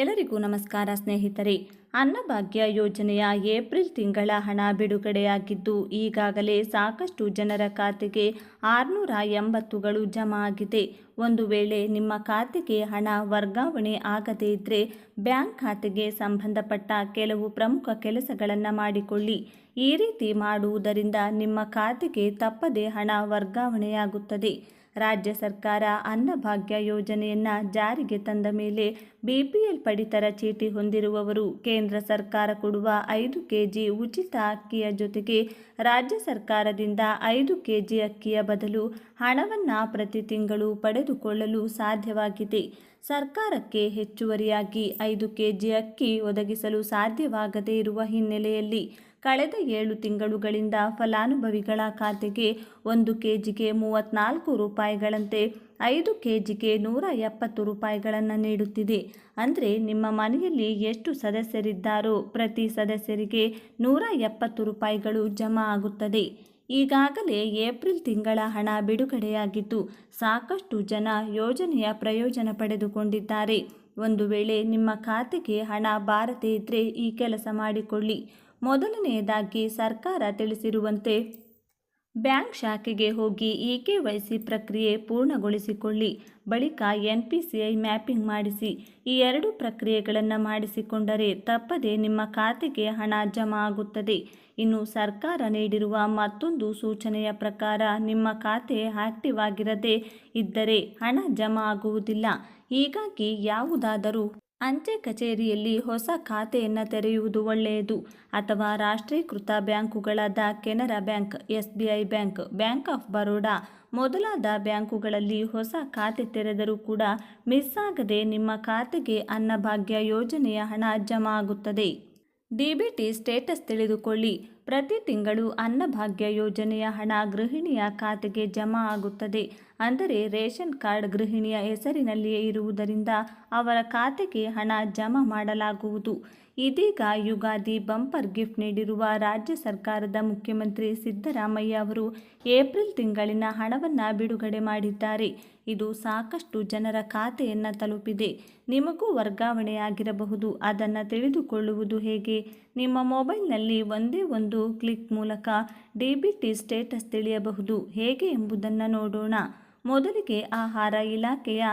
ಎಲ್ಲರಿಗೂ ನಮಸ್ಕಾರ ಸ್ನೇಹಿತರೆ. ಅನ್ನಭಾಗ್ಯ ಯೋಜನೆಯ ಏಪ್ರಿಲ್ ತಿಂಗಳ ಹಣ ಬಿಡುಗಡೆಯಾಗಿದ್ದು, ಈಗಾಗಲೇ ಸಾಕಷ್ಟು ಜನರ ಖಾತೆಗೆ ಆರುನೂರ ಎಂಬತ್ತುಗಳು ಜಮಾ ಆಗಿದೆ. ಒಂದು ವೇಳೆ ನಿಮ್ಮ ಖಾತೆಗೆ ಹಣ ವರ್ಗಾವಣೆ ಆಗದೇ ಇದ್ದರೆ ಬ್ಯಾಂಕ್ ಖಾತೆಗೆ ಸಂಬಂಧಪಟ್ಟ ಕೆಲವು ಪ್ರಮುಖ ಕೆಲಸಗಳನ್ನು ಮಾಡಿಕೊಳ್ಳಿ. ಈ ರೀತಿ ಮಾಡುವುದರಿಂದ ನಿಮ್ಮ ಖಾತೆಗೆ ತಪ್ಪದೇ ಹಣ ವರ್ಗಾವಣೆಯಾಗುತ್ತದೆ. ರಾಜ್ಯ ಸರ್ಕಾರ ಅನ್ನಭಾಗ್ಯ ಯೋಜನೆಯನ್ನು ಜಾರಿಗೆ ತಂದ ಮೇಲೆ ಬಿಪಿಎಲ್ ಪಡಿತರ ಚೀಟಿ ಹೊಂದಿರುವವರು ಕೇಂದ್ರ ಸರ್ಕಾರ ಕೊಡುವ ಐದು ಕೆಜಿ ಉಚಿತ ಅಕ್ಕಿಯ ಜೊತೆಗೆ ರಾಜ್ಯ ಸರ್ಕಾರದಿಂದ ಐದು ಕೆಜಿ ಅಕ್ಕಿಯ ಬದಲು ಹಣವನ್ನು ಪ್ರತಿ ತಿಂಗಳು ಪಡೆದುಕೊಳ್ಳಲು ಸಾಧ್ಯವಾಗಿದೆ. ಸರ್ಕಾರಕ್ಕೆ ಹೆಚ್ಚುವರಿಯಾಗಿ ಐದು ಕೆಜಿ ಅಕ್ಕಿ ಒದಗಿಸಲು ಸಾಧ್ಯವಾಗದೇ ಇರುವ ಹಿನ್ನೆಲೆಯಲ್ಲಿ ಕಳೆದ ಏಳು ತಿಂಗಳುಗಳಿಂದ ಫಲಾನುಭವಿಗಳ ಖಾತೆಗೆ ಒಂದು ಕೆಜಿಗೆ ಮೂವತ್ತ್ನಾಲ್ಕು ರೂಪಾಯಿಗಳಂತೆ ಐದು ಕೆಜಿಗೆ ನೂರ ಎಪ್ಪತ್ತು ರೂಪಾಯಿಗಳನ್ನು ನೀಡುತ್ತಿದೆ. ಅಂದರೆ ನಿಮ್ಮ ಮನೆಯಲ್ಲಿ ಎಷ್ಟು ಸದಸ್ಯರಿದ್ದಾರೋ ಪ್ರತಿ ಸದಸ್ಯರಿಗೆ ನೂರ ಎಪ್ಪತ್ತು ರೂಪಾಯಿಗಳು ಜಮಾ ಆಗುತ್ತದೆ. ಈಗಾಗಲೇ ಏಪ್ರಿಲ್ ತಿಂಗಳ ಹಣ ಬಿಡುಗಡೆಯಾಗಿದ್ದು ಸಾಕಷ್ಟು ಜನ ಯೋಜನೆಯ ಪ್ರಯೋಜನ ಪಡೆದುಕೊಂಡಿದ್ದಾರೆ. ಒಂದು ವೇಳೆ ನಿಮ್ಮ ಖಾತೆಗೆ ಹಣ ಬಾರದೇ ಇದ್ದರೆ ಈ ಕೆಲಸ ಮಾಡಿಕೊಳ್ಳಿ. ಮೊದಲನೆಯದಾಗಿ ಸರ್ಕಾರ ತಿಳಿಸಿರುವಂತೆ ಬ್ಯಾಂಕ್ ಶಾಖೆಗೆ ಹೋಗಿ ಇ ಕೆ ವೈ ಸಿ ಪ್ರಕ್ರಿಯೆ ಪೂರ್ಣಗೊಳಿಸಿಕೊಳ್ಳಿ. ಬಳಿಕ N P C I mapping ಮಾಡಿಸಿ. ಈ ಎರಡು ಪ್ರಕ್ರಿಯೆಗಳನ್ನು ಮಾಡಿಸಿಕೊಂಡರೆ ತಪ್ಪದೆ ನಿಮ್ಮ ಖಾತೆಗೆ ಹಣ ಜಮಾ ಆಗುತ್ತದೆ. ಇನ್ನು ಸರ್ಕಾರ ನೀಡಿರುವ ಮತ್ತೊಂದು ಸೂಚನೆಯ ಪ್ರಕಾರ ನಿಮ್ಮ ಖಾತೆ ಆಕ್ಟಿವ್ ಆಗಿರದೇ ಇದ್ದರೆ ಹಣ ಜಮಾ ಆಗುವುದಿಲ್ಲ. ಹೀಗಾಗಿ ಯಾವುದಾದರೂ ಅಂಚೆ ಕಚೇರಿಯಲ್ಲಿ ಹೊಸ ಖಾತೆಯನ್ನು ತೆರೆಯುವುದು ಒಳ್ಳೆಯದು. ಅಥವಾ ರಾಷ್ಟ್ರೀಕೃತ ಬ್ಯಾಂಕುಗಳಾದ Canara bank S B I bank bank of Baroda ಮೊದಲಾದ ಬ್ಯಾಂಕುಗಳಲ್ಲಿ ಹೊಸ ಖಾತೆ ತೆರೆದರೂ ಕೂಡ ಮಿಸ್ ಆಗದೆ ನಿಮ್ಮ ಖಾತೆಗೆ ಅನ್ನಭಾಗ್ಯ ಯೋಜನೆಯ ಹಣ ಜಮಾ ಆಗುತ್ತದೆ. ಡಿಬಿಟಿ ಸ್ಟೇಟಸ್ ತಿಳಿದುಕೊಳ್ಳಿ. ಪ್ರತಿ ತಿಂಗಳು ಅನ್ನಭಾಗ್ಯ ಯೋಜನೆಯ ಹಣ ಗೃಹಿಣಿಯ ಖಾತೆಗೆ ಜಮಾ ಆಗುತ್ತದೆ. ಅಂದರೆ ರೇಷನ್ ಕಾರ್ಡ್ ಗೃಹಿಣಿಯ ಹೆಸರಿನಲ್ಲಿಯೇ ಇರುವುದರಿಂದ ಅವರ ಖಾತೆಗೆ ಹಣ ಜಮಾ ಮಾಡಲಾಗುವುದು. ಇದೀಗ ಯುಗಾದಿ ಬಂಪರ್ ಗಿಫ್ಟ್ ನೀಡಿರುವ ರಾಜ್ಯ ಸರ್ಕಾರದ ಮುಖ್ಯಮಂತ್ರಿ ಸಿದ್ದರಾಮಯ್ಯ ಅವರು ಏಪ್ರಿಲ್ ತಿಂಗಳಿನ ಹಣವನ್ನು ಬಿಡುಗಡೆ ಮಾಡಿದ್ದಾರೆ. ಇದು ಸಾಕಷ್ಟು ಜನರ ಖಾತೆಯನ್ನು ತಲುಪಿದೆ. ನಿಮಗೂ ವರ್ಗಾವಣೆಯಾಗಿರಬಹುದು. ಅದನ್ನು ತಿಳಿದುಕೊಳ್ಳುವುದು ಹೇಗೆ? ನಿಮ್ಮ ಮೊಬೈಲ್ನಲ್ಲಿ ಒಂದೇ ಒಂದು ಕ್ಲಿಕ್ ಮೂಲಕ ಡಿ ಸ್ಟೇಟಸ್ ತಿಳಿಯಬಹುದು. ಹೇಗೆ ಎಂಬುದನ್ನು ನೋಡೋಣ. ಮೊದಲಿಗೆ ಆಹಾರ ಇಲಾಖೆಯ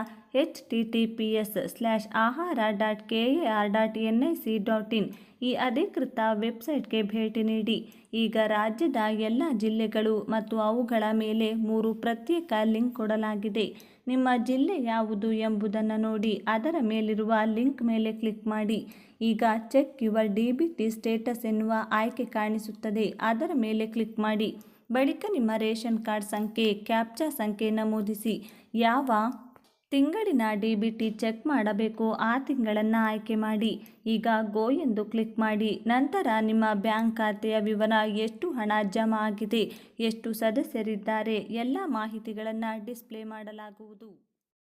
H T T P S slash ahara dot K A R dot N I C dot in ಈ ಅಧಿಕೃತ ವೆಬ್ಸೈಟ್ಗೆ ಭೇಟಿ ನೀಡಿ. ಈಗ ರಾಜ್ಯದ ಎಲ್ಲ ಜಿಲ್ಲೆಗಳು ಮತ್ತು ಅವುಗಳ ಮೇಲೆ ಮೂರು ಪ್ರತ್ಯೇಕ ಲಿಂಕ್ ಕೊಡಲಾಗಿದೆ. ನಿಮ್ಮ ಜಿಲ್ಲೆ ಯಾವುದು ಎಂಬುದನ್ನು ನೋಡಿ ಅದರ ಮೇಲಿರುವ ಲಿಂಕ್ ಮೇಲೆ ಕ್ಲಿಕ್ ಮಾಡಿ. ಈಗ check your D B T status ಎನ್ನುವ ಆಯ್ಕೆ ಕಾಣಿಸುತ್ತದೆ. ಅದರ ಮೇಲೆ ಕ್ಲಿಕ್ ಮಾಡಿ. ಬಳಿಕ ನಿಮ್ಮ ರೇಷನ್ ಕಾರ್ಡ್ ಸಂಖ್ಯೆ, ಕ್ಯಾಪ್ಚಾ ಸಂಖ್ಯೆ ನಮೂದಿಸಿ. ಯಾವ ತಿಂಗಳಿನ ಡಿ ಬಿ ಟಿ ಚೆಕ್ ಮಾಡಬೇಕು ಆ ತಿಂಗಳನ್ನು ಆಯ್ಕೆ ಮಾಡಿ. ಈಗ ಗೋ ಎಂದು ಕ್ಲಿಕ್ ಮಾಡಿ. ನಂತರ ನಿಮ್ಮ ಬ್ಯಾಂಕ್ ಖಾತೆಯ ವಿವರ, ಎಷ್ಟು ಹಣ ಜಮಾ ಆಗಿದೆ, ಎಷ್ಟು ಸದಸ್ಯರಿದ್ದಾರೆ, ಎಲ್ಲ ಮಾಹಿತಿಗಳನ್ನು ಡಿಸ್ಪ್ಲೇ ಮಾಡಲಾಗುವುದು.